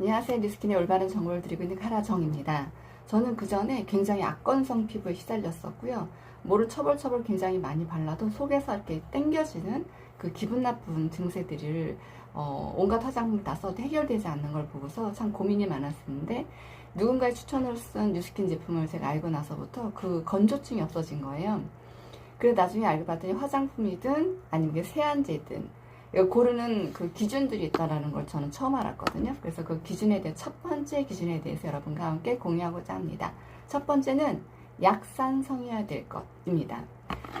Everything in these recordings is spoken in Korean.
안녕하세요. 뉴스킨의 올바른 정보를 드리고 있는 카라정입니다. 저는 그 전에 굉장히 악건성 피부에 시달렸었고요. 뭐를 처벌처벌 굉장히 많이 발라도 속에서 이렇게 땡겨지는 그 기분 나쁜 증세들을 어, 온갖 화장품 다 써도 해결되지 않는 걸 보고서 참 고민이 많았었는데 누군가의 추천으로 쓴 뉴스킨 제품을 제가 알고 나서부터 그 건조증이 없어진 거예요. 그래 나중에 알고 봤더니 화장품이든 아니면 이게 세안제든 고르는 그 기준들이 있다라는 걸 저는 처음 알았거든요. 그래서 그 기준에 대해 첫 번째 기준에 대해서 여러분과 함께 공유하고자 합니다. 첫 번째는 약산성이어야 될 것입니다.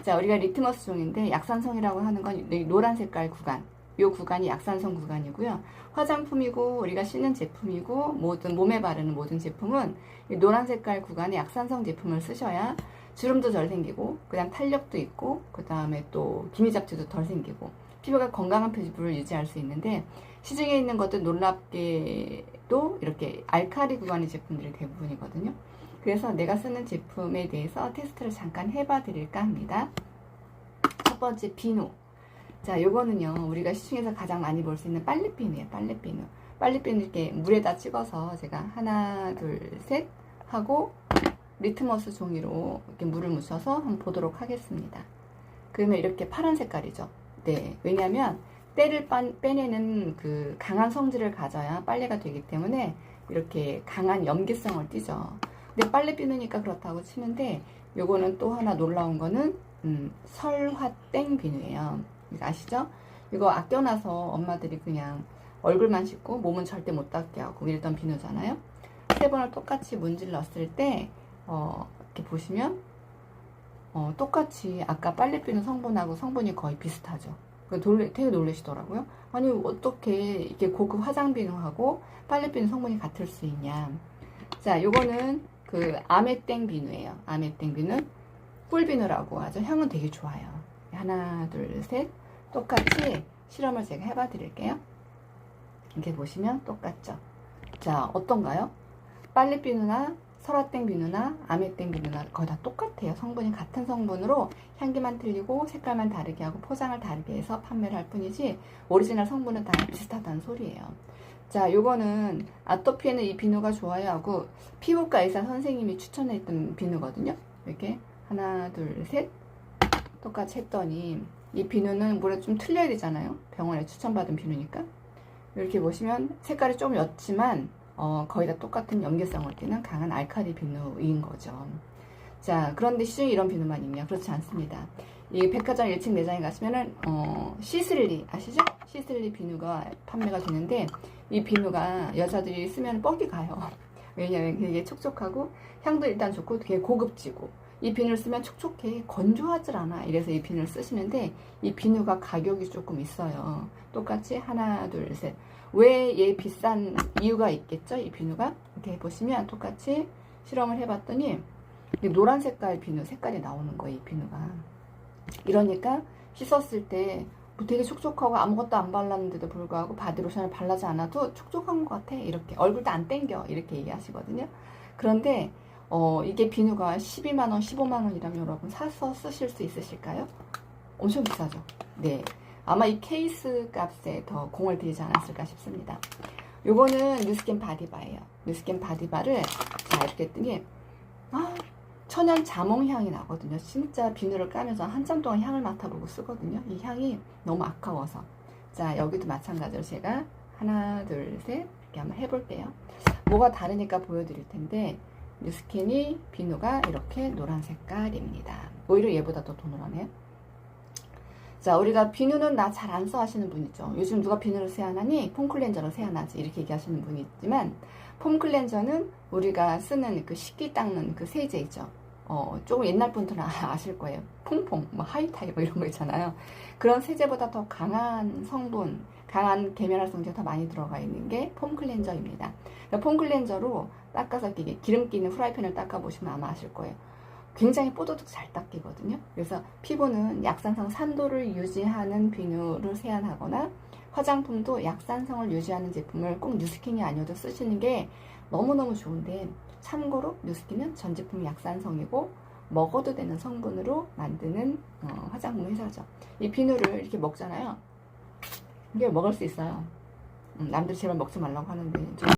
자, 우리가 리트머스 종인데 약산성이라고 하는 건이 노란 색깔 구간. 이 구간이 약산성 구간이고요. 화장품이고 우리가 쓰는 제품이고 모든 몸에 바르는 모든 제품은 이 노란 색깔 구간의 약산성 제품을 쓰셔야 주름도 덜 생기고 그다음 탄력도 있고 그다음에 또 기미 잡티도 덜 생기고 피부가 건강한 피부를 유지할 수 있는데 시중에 있는 것들 놀랍게도 이렇게 알카리 구간의 제품들이 대부분이거든요. 그래서 내가 쓰는 제품에 대해서 테스트를 잠깐 해봐 드릴까 합니다. 첫 번째 비누. 자, 요거는요, 우리가 시중에서 가장 많이 볼 수 있는 빨래비누예요, 빨래비누. 빨래비누 이렇게 물에다 찍어서 제가 하나, 둘, 셋 하고 리트머스 종이로 이렇게 물을 묻혀서 한번 보도록 하겠습니다. 그러면 이렇게 파란 색깔이죠. 네. 왜냐하면 때를 빤- 빼내는 그 강한 성질을 가져야 빨래가 되기 때문에 이렇게 강한 염기성을 띠죠. 근데 빨래 비누니까 그렇다고 치는데 요거는 또 하나 놀라운 거는 음, 설화땡 비누예요. 아시죠? 이거 아껴놔서 엄마들이 그냥 얼굴만 씻고 몸은 절대 못 닦게 하고 이랬던 비누잖아요. 세 번을 똑같이 문질렀을 때 어, 이렇게 보시면 어, 똑같이 아까 빨래비누 성분하고 성분이 거의 비슷하죠. 그 놀래, 되게 놀라시더라고요. 아니 어떻게 이게 고급 화장 비누하고 빨래 비누 성분이 같을 수 있냐. 자, 요거는 그 아메땡 비누예요. 아메땡 비누 꿀 비누라고 하죠. 향은 되게 좋아요. 하나, 둘, 셋. 똑같이 실험을 제가 해봐 드릴게요. 이렇게 보시면 똑같죠. 자, 어떤가요? 빨래 비누나 설화땡 비누나 아메땡 비누나 거의 다 똑같아요. 성분이 같은 성분으로 향기만 틀리고 색깔만 다르게 하고 포장을 다르게 해서 판매를 할 뿐이지 오리지널 성분은 다 비슷하다는 소리예요. 자, 요거는 아토피에는 이 비누가 좋아요 하고 피부과 의사 선생님이 추천했던 비누거든요. 이렇게 하나, 둘, 셋 똑같이 했더니 이 비누는 물에 좀 틀려야 되잖아요. 병원에 추천받은 비누니까. 이렇게 보시면 색깔이 좀 옅지만 어, 거의 다 똑같은 염계성을 띠는 강한 알카리 비누인 거죠. 자, 그런데 시중에 이런 비누만 있냐? 그렇지 않습니다. 이 백화점 1층 매장에 가시면은, 어, 시슬리, 아시죠? 시슬리 비누가 판매가 되는데, 이 비누가 여자들이 쓰면 뻑이 가요. 왜냐면 되게 촉촉하고, 향도 일단 좋고, 되게 고급지고, 이 비누를 쓰면 촉촉해, 건조하질 않아. 이래서 이 비누를 쓰시는데, 이 비누가 가격이 조금 있어요. 똑같이 하나, 둘, 셋. 왜 얘 비싼 이유가 있겠죠? 이 비누가 이렇게 보시면 똑같이 실험을 해봤더니 이 노란 색깔 비누 색깔이 나오는 거예요. 이 비누가 이러니까 씻었을 때뭐 되게 촉촉하고 아무것도 안 발랐는데도 불구하고 바디로션을 바르지 않아도 촉촉한 것 같아 이렇게 얼굴도 안 땡겨 이렇게 얘기하시거든요. 그런데 어, 이게 비누가 12만 원, 15만 원이라면 여러분 사서 쓰실 수 있으실까요? 엄청 비싸죠. 네. 아마 이 케이스 값에 더 공을 들이지 않았을까 싶습니다. 요거는 뉴스킨 바디바예요. 뉴스킨 바디바를 자 이렇게 했더니 아 천연 자몽 향이 나거든요. 진짜 비누를 까면서 한참 동안 향을 맡아보고 쓰거든요. 이 향이 너무 아까워서 자 여기도 마찬가지로 제가 하나 둘 셋 이렇게 한번 해볼게요. 뭐가 다르니까 보여드릴 텐데 뉴스킨이 비누가 이렇게 노란 색깔입니다. 오히려 얘보다 더 노랗네요. 자, 우리가 비누는 나 잘 안 써 하시는 분 있죠. 요즘 누가 비누를 세안하니 폼클렌저로 세안하지 이렇게 얘기하시는 분이 있지만 폼클렌저는 우리가 쓰는 그 식기 닦는 그 세제 있죠. 어, 조금 옛날 분들은 아- 아실 거예요. 퐁퐁, 뭐 하이타이 뭐 이런 거 있잖아요. 그런 세제보다 더 강한 성분, 강한 계면활성제가 더 많이 들어가 있는 게 폼 클렌저입니다. 폼 클렌저로 닦아서 이렇게 기름기 있는 프라이팬을 닦아보시면 아마 아실 거예요. 굉장히 뽀드득 잘 닦이거든요. 그래서 피부는 약산성 산도를 유지하는 비누를 세안하거나 화장품도 약산성을 유지하는 제품을 꼭 뉴스킨이 아니어도 쓰시는 게 너무너무 좋은데 참고로 뉴스킨은 전 제품 약산성이고 먹어도 되는 성분으로 만드는 어, 화장품 회사죠. 이 비누를 이렇게 먹잖아요. 이게 먹을 수 있어요. 음, 남들 제발 먹지 말라고 하는데 좀